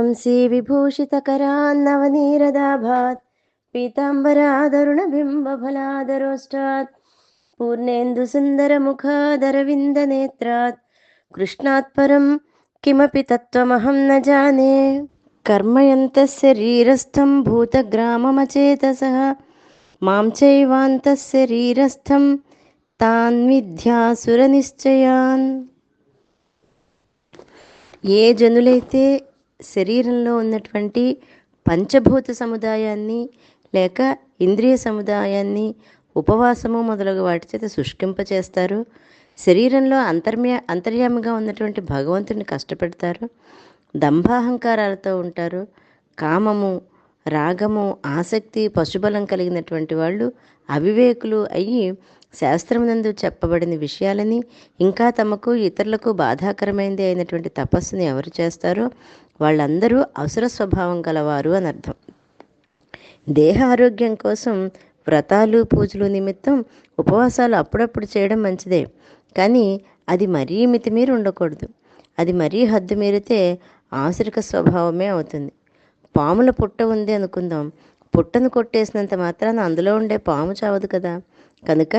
हंसीविभूषितकरान्नवनीरदाभात् पीताम्बरादरुणबिम्बफलादरोष्टात् पूर्णेन्दुसुन्दरमुखादरविन्दनेत्रात् कृष्णात् परं किमपि तत्त्वमहं न जाने कर्मयन्तशरीरस्थं भूतग्राममचेतसः मां चैवान्तशरीरस्थं तान् विद्यासुरनिश्चयान् ఏ జనులైతే శరీరంలో ఉన్నటువంటి పంచభూత సముదాయాన్ని లేక ఇంద్రియ సముదాయాన్ని ఉపవాసము మొదలగు వాటి చేత శుష్కింపచేస్తారు. శరీరంలో అంతర్మ్య అంతర్యామిగా ఉన్నటువంటి భగవంతుని కష్టపెడతారు. దంభాహంకారాలతో ఉంటారు. కామము రాగము ఆసక్తి పశుబలం కలిగినటువంటి వాళ్ళు అవివేకులు అయ్యి శాస్త్రమునందు చెప్పబడిన విషయాలని ఇంకా తమకు ఇతరులకు బాధాకరమైనది అయినటువంటి తపస్సుని ఎవరు చేస్తారో వాళ్ళందరూ అవసర స్వభావం గలవారు అని అర్థం. దేహ ఆరోగ్యం కోసం వ్రతాలు పూజలు నిమిత్తం ఉపవాసాలు అప్పుడప్పుడు చేయడం మంచిదే. కానీ అది మరీ మితిమీరి ఉండకూడదు. అది మరీ హద్దు మీరితే ఆసురిక స్వభావమే అవుతుంది. పాముల పుట్ట ఉంది అనుకుందాం. పుట్టను కొట్టేసినంత మాత్రాన అందులో ఉండే పాము చావదు కదా. కనుక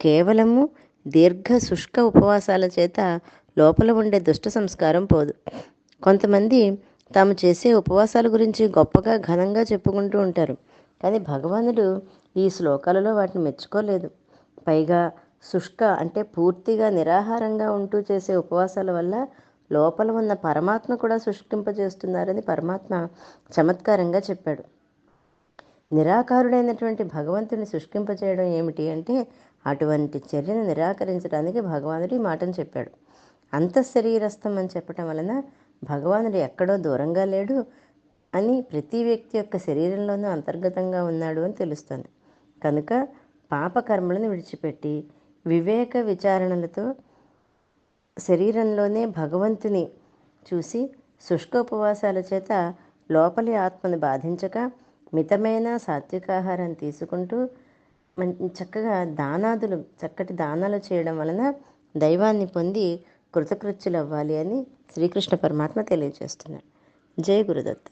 కేవలము దీర్ఘ శుష్క ఉపవాసాల చేత లోపల ఉండే దుష్ట సంస్కారం పోదు. కొంతమంది తాము చేసే ఉపవాసాల గురించి గొప్పగా ఘనంగా చెప్పుకుంటూ ఉంటారు. కానీ భగవానుడు ఈ శ్లోకాలలో వాటిని మెచ్చుకోలేదు. పైగా శుష్క అంటే పూర్తిగా నిరాహారంగా ఉంటూ చేసే ఉపవాసాల వల్ల లోపల ఉన్న పరమాత్మ కూడా శుష్కింపజేస్తున్నారని పరమాత్మ చమత్కారంగా చెప్పాడు. నిరాకారుడైనటువంటి భగవంతుని శుష్కింపచేయడం ఏమిటి అంటే అటువంటి చర్యను నిరాకరించడానికి భగవానుడు ఈ మాటను చెప్పాడు. అంతఃశరీరస్థం అని చెప్పటం వలన భగవానుడు ఎక్కడో దూరంగా లేడు అని ప్రతి వ్యక్తి యొక్క శరీరంలోనూ అంతర్గతంగా ఉన్నాడు అని తెలుస్తుంది. కనుక పాపకర్మలను విడిచిపెట్టి వివేక విచారణలతో శరీరంలోనే భగవంతుని చూసి శుష్కోపవాసాల చేత లోపలి ఆత్మను బాధించక మితమైన సాత్వికాహారం తీసుకుంటూ చక్కగా దానాదులు చక్కటి దానాలు చేయడం వలన దైవాన్ని పొంది కృతకృత్యులు అవ్వాలి అని శ్రీకృష్ణ పరమాత్మ తెలియజేస్తున్నాడు జై గురుదత్త.